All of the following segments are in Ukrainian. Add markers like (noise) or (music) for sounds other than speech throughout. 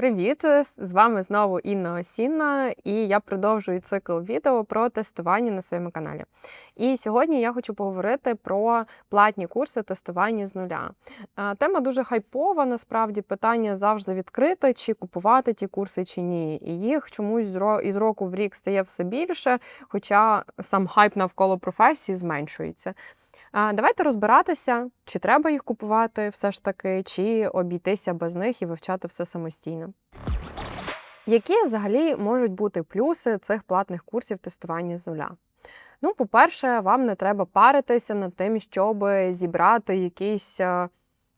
Привіт! З вами знову Інна Осінна, і я продовжую цикл відео про тестування на своєму каналі. І сьогодні я хочу поговорити про платні курси тестування з нуля. Е, Тема дуже хайпова, насправді питання завжди відкрите, чи купувати ті курси, чи ні. І їх чомусь із року в рік стає все більше, хоча сам хайп навколо професії зменшується. Давайте розбиратися, чи треба їх купувати все ж таки, чи обійтися без них і вивчати все самостійно. Які взагалі можуть бути плюси цих платних курсів тестування з нуля? Ну, по-перше, вам не треба паритися над тим, щоб зібрати якийсь е,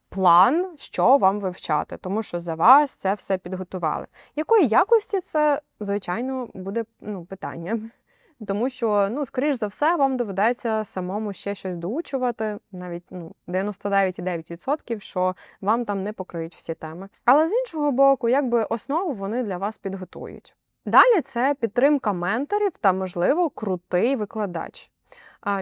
план, що вам вивчати, тому що за вас це все підготували. Якої якості це, звичайно, буде ну, питання. Тому що, ну, скоріш за все, вам доведеться самому ще щось доучувати, навіть ну, 99,9%, що вам там не покриють всі теми. Але з іншого боку, якби основу вони для вас підготують. Далі це підтримка менторів та, можливо, крутий викладач.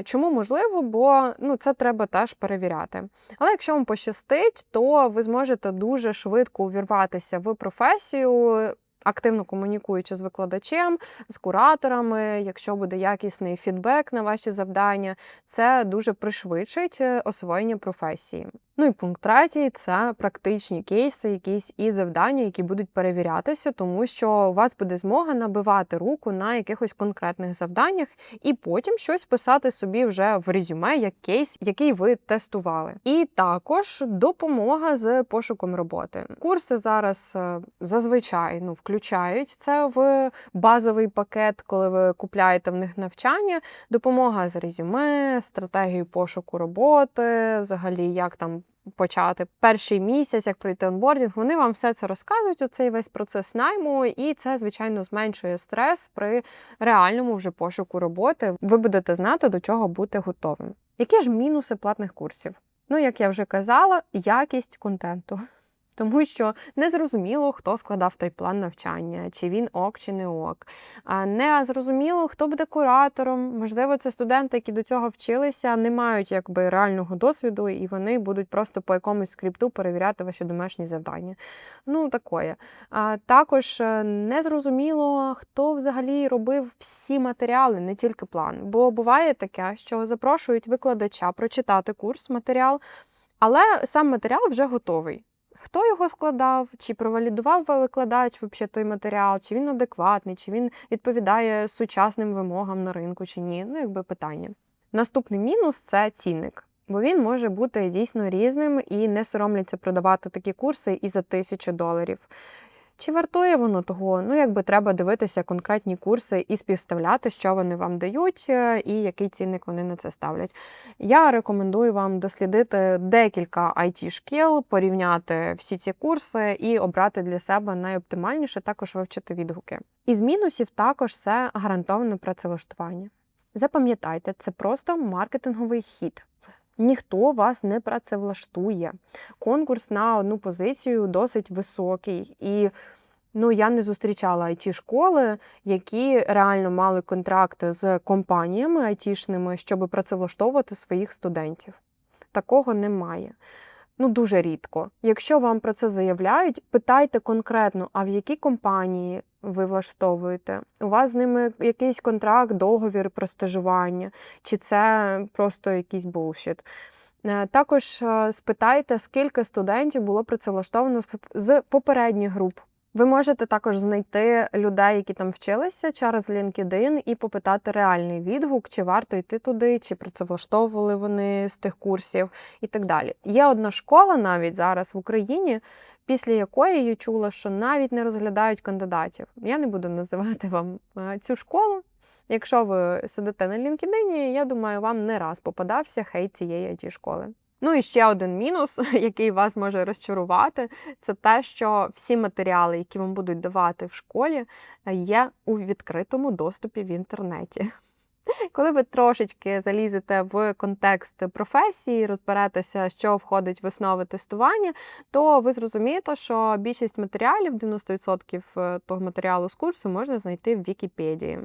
Чому можливо? Бо ну, це треба теж перевіряти. Але якщо вам пощастить, то ви зможете дуже швидко увірватися в професію, активно комунікуючи з викладачем, з кураторами, якщо буде якісний фідбек на ваші завдання, це дуже пришвидшить е, освоєння професії. Ну і пункт третій це практичні кейси, якісь і завдання, які будуть перевірятися, тому що у вас буде змога набивати руку на якихось конкретних завданнях, і потім щось писати собі вже в резюме як кейс, який ви тестували. І також допомога з пошуком роботи. Курси зараз е, зазвичай ну, включають це в базовий пакет, коли ви купляєте в них навчання, допомога з резюме, стратегію пошуку роботи, взагалі як там почати перший місяць, як пройти онбордінг, вони вам все це розказують, оцей весь процес найму, і це, звичайно, зменшує стрес при реальному вже пошуку роботи. Ви будете знати, до чого бути готовим. Які ж мінуси платних курсів? Ну, як я вже казала, якість контенту. Тому що незрозуміло, хто складав той план навчання, чи він ок, чи не ок. Не зрозуміло, хто буде куратором. Можливо, це студенти, які до цього вчилися, не мають якби реального досвіду, і вони будуть просто по якомусь скрипту перевіряти ваші домашні завдання. Ну, такое. А Також е, незрозуміло, хто взагалі робив всі матеріали, не тільки план. Бо буває таке, що запрошують викладача прочитати курс, матеріал, але сам матеріал вже готовий. Хто його складав, чи провалідував викладач вообще той матеріал, чи він адекватний, чи він відповідає сучасним вимогам на ринку, чи ні? Ну, якби питання. Наступний мінус це цінник, бо він може бути дійсно різним і не соромляться продавати такі курси і за тисячу доларів. Чи вартує воно того? Ну, якби треба дивитися конкретні курси і співставляти, що вони вам дають, е, і який цінник вони на це ставлять. Я рекомендую вам дослідити декілька it шкіл порівняти всі ці курси і обрати для себе найоптимальніше, також вивчити відгуки. Із мінусів також це гарантоване працевлаштування. Запам'ятайте, це просто маркетинговий хід. Ніхто вас не працевлаштує. Конкурс на одну позицію досить високий. І ну, я не зустрічала it школи, які реально мали контракти з компаніями айтішними, щоб працевлаштовувати своїх студентів. Такого немає. Ну, дуже рідко. Якщо вам про це заявляють, питайте конкретно, а в якій компанії ви влаштовуєте? У вас з ними якийсь контракт, договір про стажування, чи це просто якийсь булшіт? Е, також е, спитайте, скільки студентів було працевлаштовано з попередніх груп. Ви можете також знайти людей, які там вчилися через LinkedIn, і попитати реальний відгук, чи варто йти туди, чи працевлаштовували вони з тих курсів і так далі. Є одна школа навіть зараз в Україні, після якої я чула, що навіть не розглядають кандидатів. Я не буду називати вам е, цю школу. Якщо ви сидите на LinkedIn, я думаю, вам не раз попадався хейт цієї it школи. Ну і ще один мінус, (laughs) який вас може розчарувати, це те, що всі матеріали, які вам будуть давати в школі, є у відкритому доступі в інтернеті. Коли ви трошечки залізете в контекст професії, розберетеся, що входить в основи тестування, то ви зрозумієте, що більшість матеріалів, 90% того матеріалу з курсу, можна знайти в Вікіпедії.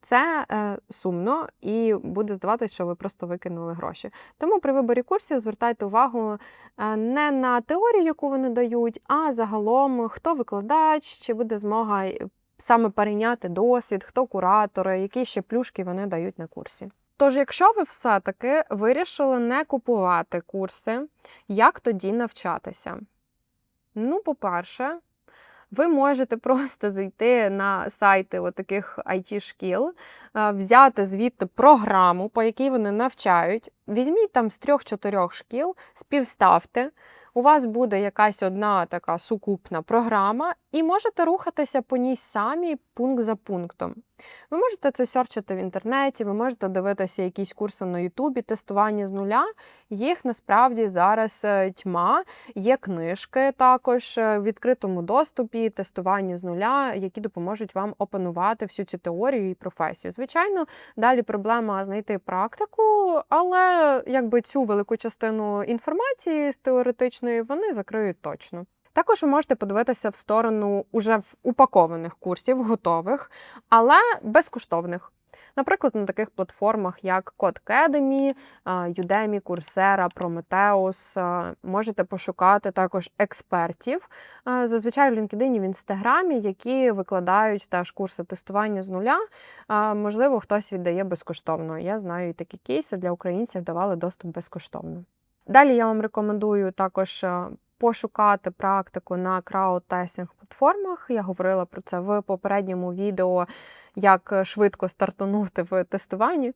Це е, сумно і буде здаватися, що ви просто викинули гроші. Тому при виборі курсів звертайте увагу е, не на теорію, яку вони дають, а загалом хто викладач, чи буде змога й саме перейняти досвід, хто куратори, які ще плюшки вони дають на курсі. Тож, якщо ви все-таки вирішили не купувати курси, як тоді навчатися? Ну, по-перше, ви можете (laughs) просто зайти на сайти таких IT-шкіл, е, взяти звідти програму, по якій вони навчають. Візьміть там з трьох-чотирьох шкіл, співставте. У вас буде якась одна така сукупна програма, і можете рухатися по ній самі пункт за пунктом. Ви можете це серчити в інтернеті, ви можете дивитися якісь курси на Ютубі, тестування з нуля. Їх насправді зараз е, тьма. Є книжки також е, в відкритому доступі, тестування з нуля, які допоможуть вам опанувати всю цю теорію і професію. Звичайно, далі проблема знайти практику, але якби цю велику частину інформації з теоретичної вони закриють точно. Також ви можете подивитися в сторону уже упакованих курсів, готових, але безкоштовних. Наприклад, на таких платформах, як Codecademy, Udemy, Coursera, Prometheus, можете пошукати також експертів. Зазвичай в LinkedIn, в Інстаграмі, які викладають теж курси тестування з нуля. Можливо, хтось віддає безкоштовно. Я знаю і такі кейси для українців давали доступ безкоштовно. Далі я вам рекомендую також пошукати практику на краудтестинг платформах. Я говорила про це в попередньому відео, як швидко стартанути в тестуванні.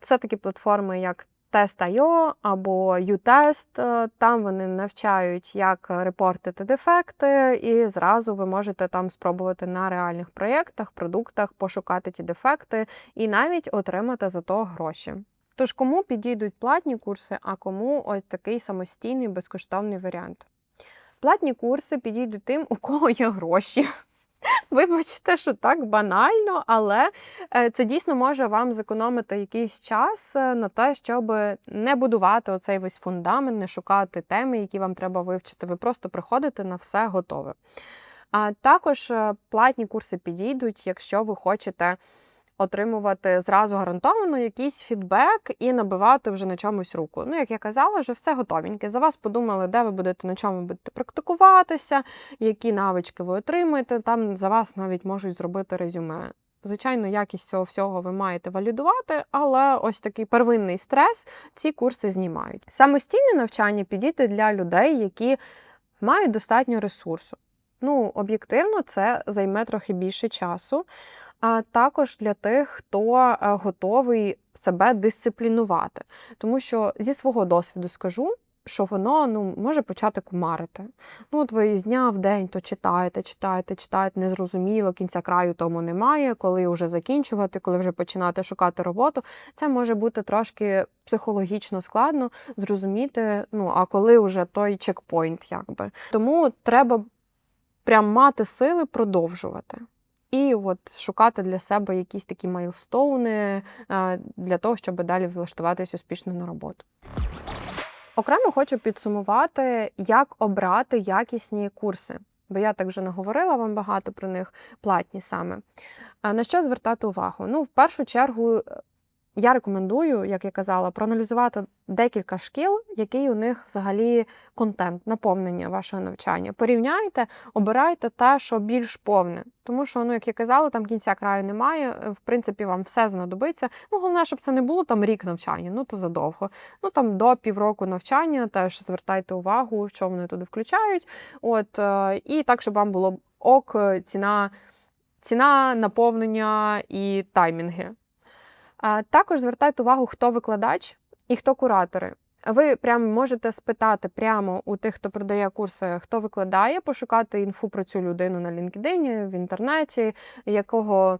Це такі платформи, як Test.io або UTest. Там вони навчають, як репортити дефекти, і зразу ви можете там спробувати на реальних проєктах, продуктах пошукати ці дефекти і навіть отримати за то гроші. Тож, кому підійдуть платні курси, а кому ось такий самостійний безкоштовний варіант. Платні курси підійдуть тим, у кого є гроші. (laughs) Вибачте, що так банально, але е, це дійсно може вам зекономити якийсь час е, на те, щоб не будувати оцей весь фундамент, не шукати теми, які вам треба вивчити. Ви просто приходите на все готове. А також е, платні курси підійдуть, якщо ви хочете отримувати зразу гарантовано якийсь фідбек і набивати вже на чомусь руку. Ну, як я казала, вже все готовеньке. За вас подумали, де ви будете на чому будете практикуватися, які навички ви отримаєте. Там за вас навіть можуть зробити резюме. Звичайно, якість цього всього ви маєте валідувати, але ось такий первинний стрес ці курси знімають. Самостійне навчання підійде для людей, які мають достатньо ресурсу. Ну, об'єктивно, це займе трохи більше часу а також для тих, хто е, готовий себе дисциплінувати. Тому що зі свого досвіду скажу. Що воно ну, може почати кумарити. Ну, от ви з дня в день то читаєте, читаєте, читаєте, незрозуміло, кінця краю тому немає, коли вже закінчувати, коли вже починати шукати роботу. Це може бути трошки психологічно складно зрозуміти, ну, а коли вже той чекпоінт, якби. Тому треба прям мати сили продовжувати. І от шукати для себе якісь такі майлстоуни для того, щоб далі влаштуватись успішно на роботу. Окремо хочу підсумувати, як обрати якісні курси, бо я так вже не говорила вам багато про них, платні саме. На що звертати увагу? Ну, в першу чергу, е, я рекомендую, як я казала, проаналізувати декілька шкіл, який у них взагалі контент, наповнення вашого навчання. Порівняйте, обирайте те, що більш повне. Тому що, ну, як я казала, там кінця краю немає. В принципі, вам все знадобиться. Ну, головне, щоб це не було там рік навчання, ну то задовго. Ну там до півроку навчання теж звертайте увагу, що вони туди включають. От, е, І так, щоб вам було ок, ціна, ціна наповнення і таймінги. Також звертайте увагу, хто викладач і хто куратори. Ви прямо можете спитати прямо у тих, хто продає курси, хто викладає, пошукати інфу про цю людину на LinkedIn, в інтернеті, якого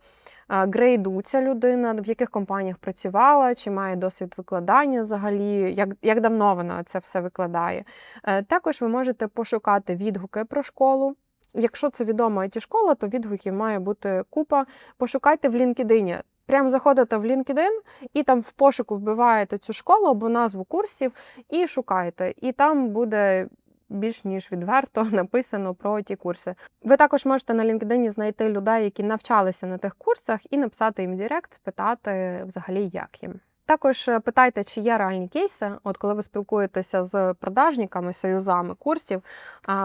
грейду ця людина, в яких компаніях працювала, чи має досвід викладання взагалі, як як давно вона це все викладає. Е, також ви можете пошукати відгуки про школу. Якщо це відома it школа, то відгуків має бути купа. Пошукайте в LinkedIn. Прям заходите в LinkedIn і там в пошуку вбиваєте цю школу або назву курсів і шукаєте. І там буде більш ніж відверто (laughs) написано про ті курси. Ви також можете на LinkedIn знайти людей, які навчалися на тих курсах, і написати їм Директ, спитати взагалі, як їм. Також е, питайте, чи є реальні кейси. От коли ви спілкуєтеся з продажниками, сейлзами курсів,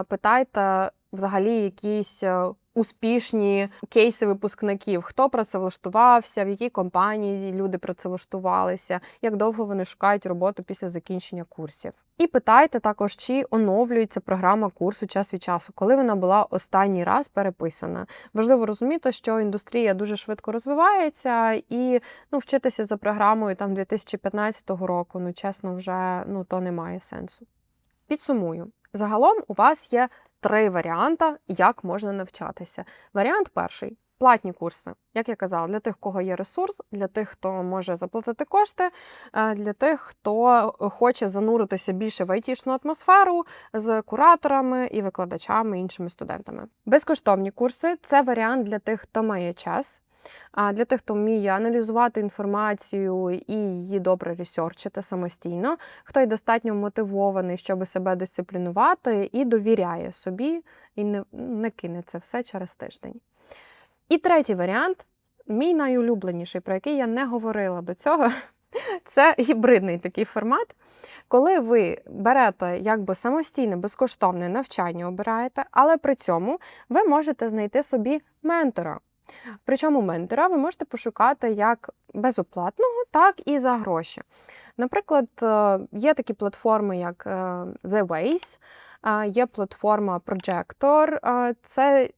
питайте взагалі якісь е, успішні кейси випускників, хто працевлаштувався, в якій компанії люди працевлаштувалися, як довго вони шукають роботу після закінчення курсів. І питайте також, чи оновлюється програма курсу час від часу, коли вона була останній раз переписана. Важливо розуміти, що індустрія дуже швидко розвивається, і ну, вчитися за програмою там 2015 року, ну чесно, вже ну то не має сенсу. Підсумую, загалом у вас є три варіанти, як можна навчатися. Варіант перший. Платні курси, як я казала, для тих, кого є ресурс, для тих, хто може заплатити кошти, е, для тих, хто хоче зануритися більше в айтішну атмосферу з кураторами і викладачами, іншими студентами. Безкоштовні курси це варіант для тих, хто має час. Для тих, хто вміє аналізувати інформацію і її добре ресерчити самостійно, хто й достатньо мотивований, щоб себе дисциплінувати, і довіряє собі, і не, не кине це все через тиждень. І третій варіант, мій найулюбленіший, про який я не говорила до цього, (laughs) це гібридний такий формат. Коли ви берете якби самостійне безкоштовне навчання, обираєте, але при цьому ви можете знайти собі ментора. Причому ментора ви можете пошукати як безоплатного, так і за гроші. Наприклад, е, є такі платформи, як е, The Ways, е, є платформа Projector. Це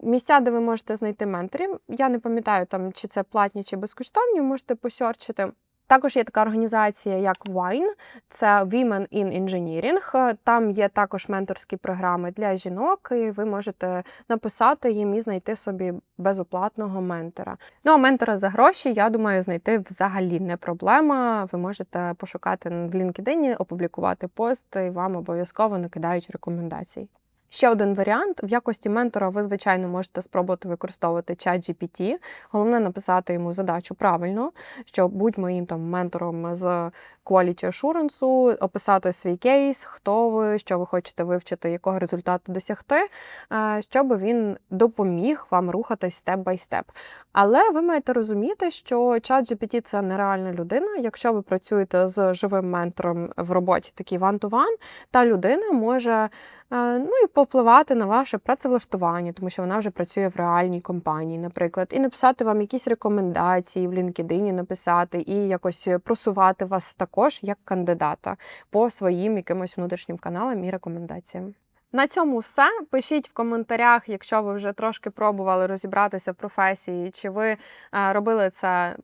місця, де ви можете знайти менторів. Я не пам'ятаю, там, чи це платні, чи безкоштовні, можете посерчити. Також є така організація, як Wine, це Women in Engineering. Там є також менторські програми для жінок, і ви можете написати їм і знайти собі безоплатного ментора. Ну а ментора за гроші, я думаю, знайти взагалі не проблема. Ви можете пошукати в LinkedIn, опублікувати пост, і вам обов'язково накидають рекомендацій. Ще один варіант в якості ментора ви, звичайно, можете спробувати використовувати чат GPT. Головне написати йому задачу правильно, що будь моїм там ментором з quality assurance, описати свій кейс, хто ви, що ви хочете вивчити, якого результату досягти, щоб він допоміг вам рухатись степ бай степ. Але ви маєте розуміти, що чат GPT – це нереальна людина. Якщо ви працюєте з живим ментором в роботі, такий one-to-one, та людина може. Ну і попливати на ваше працевлаштування, тому що вона вже працює в реальній компанії, наприклад, і написати вам якісь рекомендації в LinkedIn, написати і якось просувати вас також як кандидата по своїм якимось внутрішнім каналам і рекомендаціям. На цьому все. Пишіть в коментарях, якщо ви вже трошки пробували розібратися в професії, чи ви робили це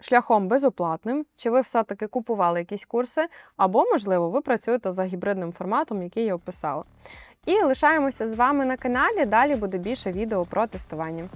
шляхом безоплатним, чи ви все-таки купували якісь курси, або, можливо, ви працюєте за гібридним форматом, який я описала. І лишаємося з вами на каналі. Далі буде більше відео про тестування.